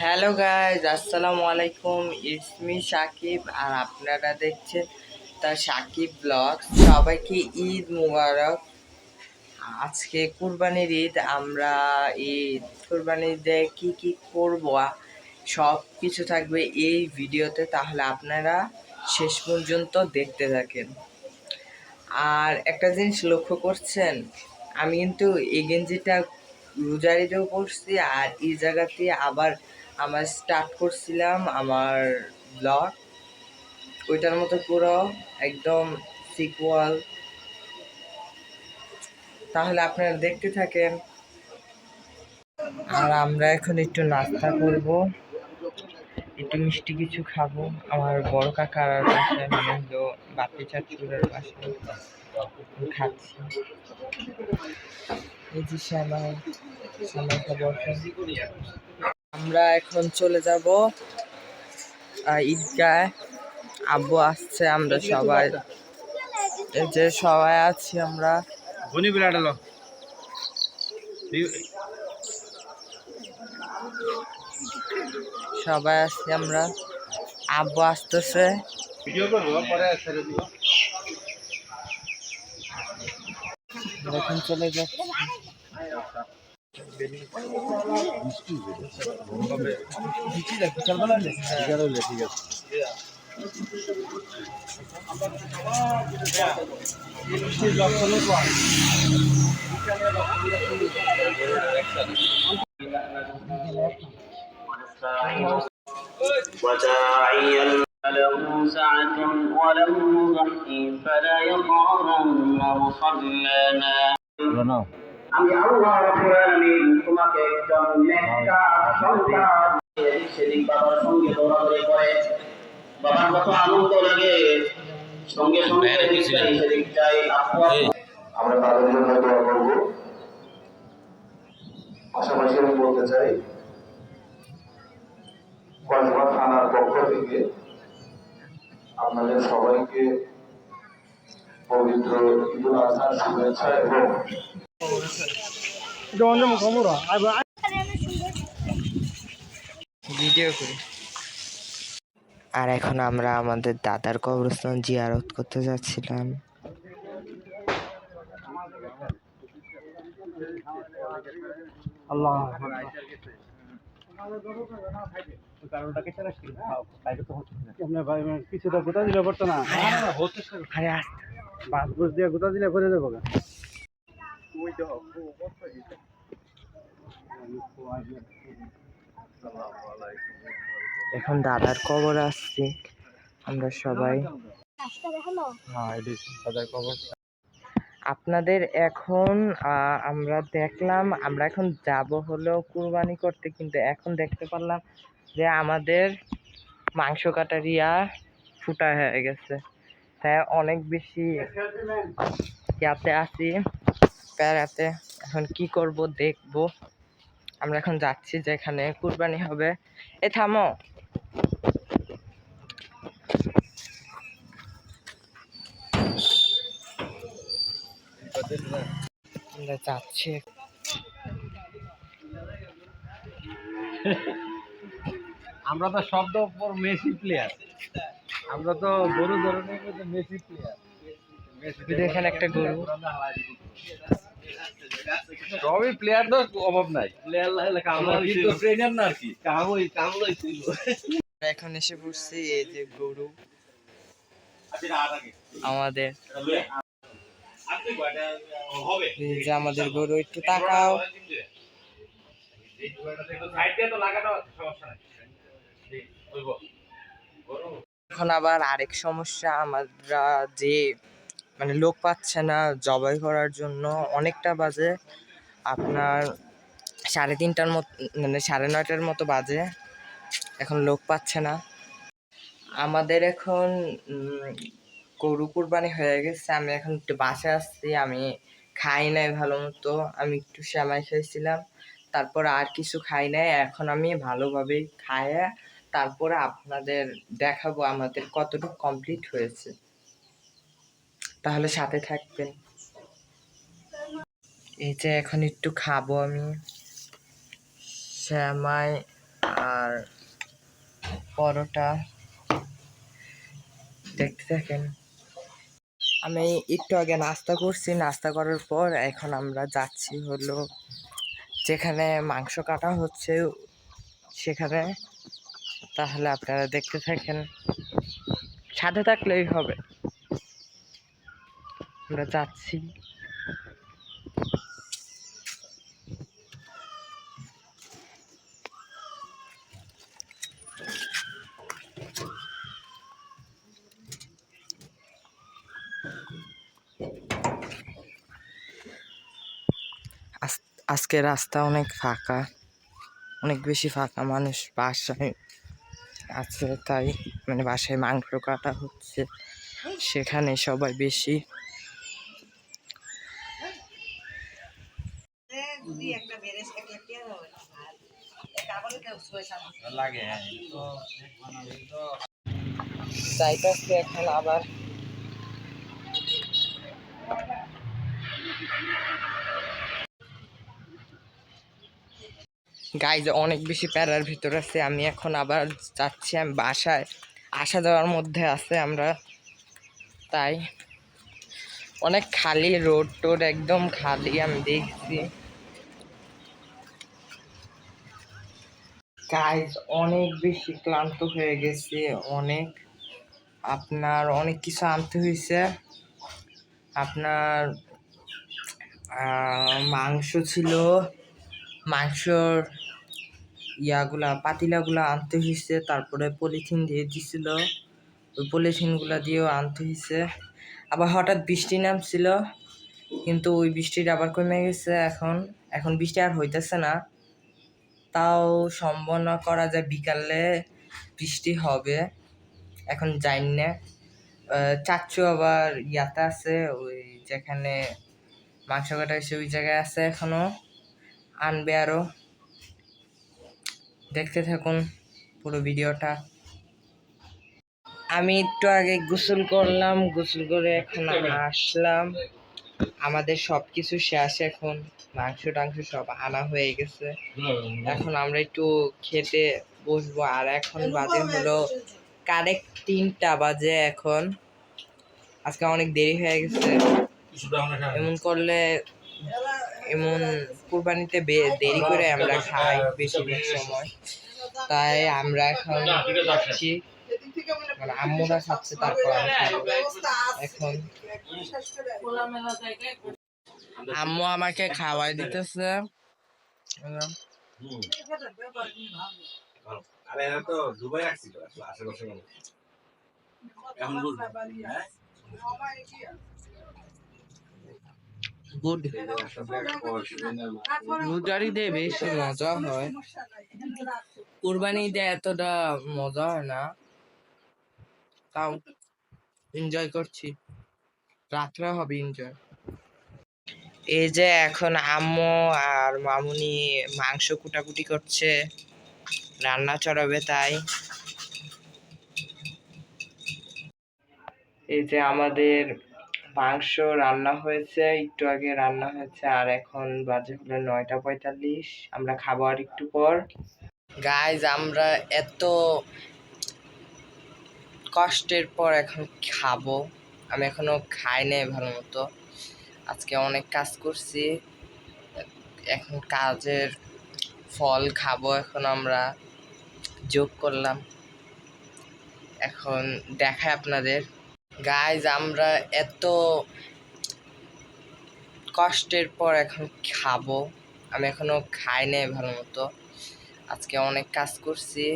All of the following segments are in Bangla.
হ্যালো গাইজ, আসসালামু আলাইকুম। ইসমি সাকিব, আর আপনারা দেখছেন তা সাকিব ব্লগ সবাইকে ঈদ মুবারক। আজকে কুরবানির ঈদ, আমরা ঈদ কুরবানির ঈদে কী কী করব সব কিছু থাকবে এই ভিডিওতে, তাহলে আপনারা শেষ পর্যন্ত দেখতে থাকেন। আর একটা জিনিস লক্ষ্য করছেন, আমি কিন্তু এই গেঞ্জিটা রোজারিতেও পড়ছি আর এই জায়গাতে আবার আমার স্টার্ট করছিলাম আমার ব্লগ ওইটার মতো পুরো, একদম সিকুয়াল তাহলে আপনারা দেখতে থাকেন। আর আমরা এখন একটু নাস্তা করব। একটু মিষ্টি কিছু খাব। আমার বড় কাকার মানে বাপি চাচুরের খাচ্ছি। এই যে খবর আমরা এখন চলে যাব ঈদগায় আব্বু আসছে আমরা সবাই। এই যে সবাই আছি আমরা। সবাই আছি আমরা। আব্বু আসতেছে। এখন চলে যাচ্ছি। ঠিক আছে وداعيا له سعة ولم يضحي فلا يطعن مصلانا আমি আল্লাহ রাব্বুল আলামিন তোমাকে একজন নেককার সন্তান সেদিক বাবার সঙ্গে দৌড়াদৌড়ি করে। বাবার কত আনন্দ লাগে। সঙ্গে সঙ্গে সেদিক যাই আমরা তাদের জন্য দোয়া করব। পাশাপাশি আমি বলতে চাই কসবা থানার পক্ষ থেকে আপনাদের সবাইকে পবিত্র ঈদুল আজহার শুভেচ্ছা এবং ভিডিও করি। আর এখন আমরা আমাদের দাদার কবরস্থান জিয়ারত করতে যাচ্ছিলাম। কিছুটা গোটা দিলে পড়তো না আরে আস্তে। বাস বুস দিয়ে গোটা দিলে করে দেবো এখন দাদার কবর আসছি। আমরা সবাই আপনাদের এখন আমরা দেখলাম আমরা এখন যাব হলো কুরবানি করতে কিন্তু এখন দেখতে পারলাম যে আমাদের মাংস কাটার ইয়া ফুটা হয়ে গেছে। তাই অনেক বেশি ইয়াতে আছি। প্যারাতে এখন কি করব দেখব। আমরা এখন যাচ্ছি যেখানে কুরবানি হবে। এ থামো। আমরা যাচ্ছি। আমরা তো শব্দ পর মেসি প্লেয়ার আমরা তো গরু ধরনের মেসি প্লেয়ার এখানে একটা গরু। সবই প্লেয়ার তো অভাব নাই। প্লেয়ার কিন্তু ট্রেনার না আর কি। কাম ওই কাম লইছিল এখন এসে পড়ছি এই যে গরু। আমাদের যে আমাদের গরু একটু তাকাও। এখন আবার আরেক সমস্যা আমরা যে মানে লোক পাচ্ছে না জবাই করার জন্য। অনেকটা বাজে। আপনার সাড়ে তিনটার মতো মানে সাড়ে নয়টার মতো বাজে। এখন লোক পাচ্ছে না। আমাদের এখন গরু কুরবানি হয়ে গেছে। আমি এখন একটু বাসে আসছি। আমি খাই নাই ভালো মতো। আমি একটু সেমাই খেয়েছিলাম তারপর আর কিছু খাই নাই। এখন আমি ভালোভাবেই খাইয়া তারপরে আপনাদের দেখাবো আমাদের কতটুকু কমপ্লিট হয়েছে। তাহলে সাথে থাকবেন। এই যে এখন একটু খাব আমি। শ্যামাই আর পরোটা। দেখতে থাকেন। আমি একটু আগে নাস্তা করছি। নাস্তা করার পর এখন আমরা যাচ্ছি হলো যেখানে মাংস কাটা হচ্ছে সেখানে। তাহলে আপনারা দেখতে থাকেন। সাথে থাকলেই হবে। আমরা যাচ্ছি। আজ- আজকে রাস্তা অনেক ফাঁকা, অনেক বেশি ফাঁকা, মানুষ বাসায় আছে, তাই মানে বাসায় মাংস কাটা হচ্ছে, সেখানে সবাই বেশি লাগে যাইতেছে এখন আবার গাইজ অনেক বেশি প্যারার ভিতর আছে আমি এখন আবার যাচ্ছি আমি বাসায়। আসা যাওয়ার মধ্যে আছে আমরা তাই। অনেক খালি রোড টোড একদম খালি আমি দেখছি। গাইজ অনেক বেশি ক্লান্ত হয়ে গেছি, অনেক। আপনার অনেক কিছু আনতে হয়েছে আপনার মাংস ছিল, মাংসর ইয়াগুলা, পাতিলাগুলা আনতে হয়েছে তারপরে পলিথিন দিয়ে দিছিল। ওই পলিথিনগুলা দিয়েও আনতে হয়েছে আবার হঠাৎ বৃষ্টি নামছিল, কিন্তু ওই বৃষ্টিটা আবার কমে গেছে এখন। এখন বৃষ্টি আর হইতেছে না। তাও সম্ভাবনা করা যায় বিকালে বৃষ্টি হবে। এখন যাই না। চাচ্চু আবার ইয়াতে আছে, ওই যেখানে মাংস কাটা হয়েছে ওই জায়গায় আছে এখনও। আনবে আরও। দেখতে থাকুন পুরো ভিডিওটা। আমি একটু আগে গোসল করলাম, গোসল করে এখন আসলাম। আমাদের সব কিছু শেষ এখন। মাংস টাংস সব আনা হয়ে গেছে। এখন আমরা একটু খেতে বসবো। আর এখন বাজে হলো কারেক্ট তিনটা বাজে এখন। আজকে অনেক দেরি হয়ে গেছে। এমন করলে এমন কুরবানিতে বে- দেরি করে আমরা খাই বেশিরভাগ সময়। তাই আমরা এখন খাচ্ছি মানে আম্মুরা তারপর এখন আম্মু আমাকে খাওয়াই দিতেছে। বেশি মজা হয়। কুরবানিতে এতটা মজা হয় না। তাও এনজয় করছি। রাত্রে হবে এনজয় এই যে এখন আম্মু আর মামুনি মাংস কুটাকুটি করছে। রান্না চড়াবে তাই। এই যে আমাদের মাংস রান্না হয়েছে, একটু আগে রান্না হয়েছে, আর এখন বাজে হলো নয়টা পঁয়তাল্লিশ। আমরা খাব আর একটু পর। গাইজ আমরা এত কষ্টের পর এখন খাব। আমি এখনও খাই নাই ভালো মতো। আজকে অনেক কাজ করছি। এখন কাজের ফল খাব এখন আমরা। যোগ করলাম। এখন দেখায় আপনাদের। গাইজ আমরা এত কষ্টের পর এখন খাব। আমি এখনও খাই নাই ভালো মতো। আজকে অনেক কাজ করছি।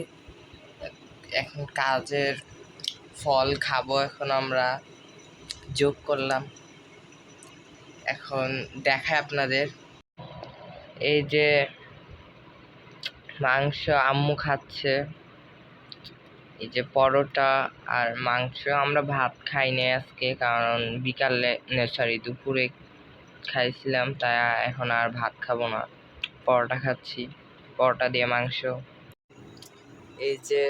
এখন কাজের ফল খাব এখন আমরা। যোগ করলাম। এখন দেখায় আপনাদের। এই যে মাংস আম্মু খাচ্ছে। এই যে পরোটা আর মাংস। আমরা ভাত খাই নাই আজকে, কারণ বিকালে সরি দুপুরে খাইছিলাম, তাই এখন আর ভাত খাব না। পরোটা খাচ্ছি। পরোটা দিয়ে মাংস। এই যে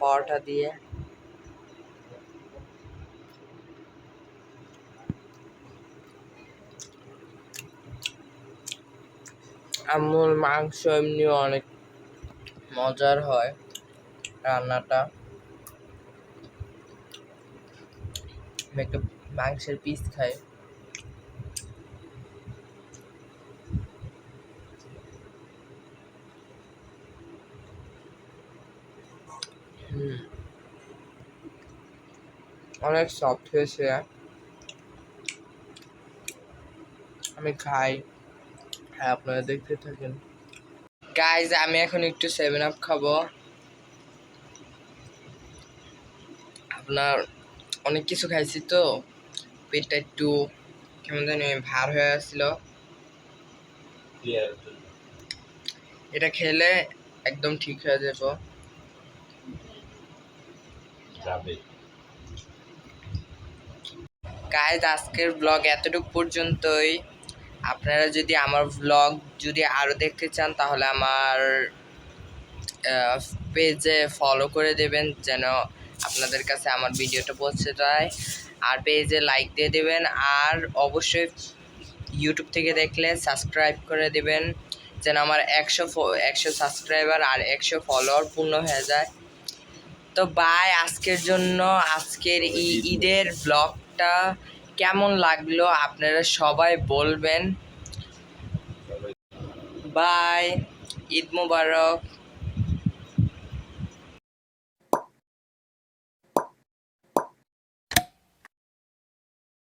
পরোটা দিয়ে আম্মুর মাংস এমনি অনেক মজার হয় রান্নাটা। একটা মাংসের পিস খাই। অনেক সফট হয়েছে। আমি খাই। হ্যাঁ আপনারা দেখতে থাকেন। গাইজ আমি এখন একটু সেভেন আপ খাব। আপনার অনেক কিছু খাইছি তো। পেটটা একটু কেমন জানি ভার হয়ে আসছিল। এটা খেলে একদম ঠিক হয়ে যাব। গাইজ আজকের ব্লগ এতটুকু পর্যন্তই। আপনারা যদি আমার ব্লগ যদি আরও দেখতে চান, তাহলে আমার পেজে ফলো করে দেবেন, যেন আপনাদের কাছে আমার ভিডিওটা পৌঁছে যায়। আর পেজে লাইক দিয়ে দেবেন, আর অবশ্যই ইউটিউব থেকে দেখলে সাবস্ক্রাইব করে দেবেন, যেন আমার একশো একশো সাবস্ক্রাইবার আর একশো ফলোয়ার পূর্ণ হয়ে যায়। তো বাই আজকের জন্য, আজকের ঈদের ব্লগটা কেমন লাগল? আপনারা সবাই বলবেন। বাই ঈদ মুবারক।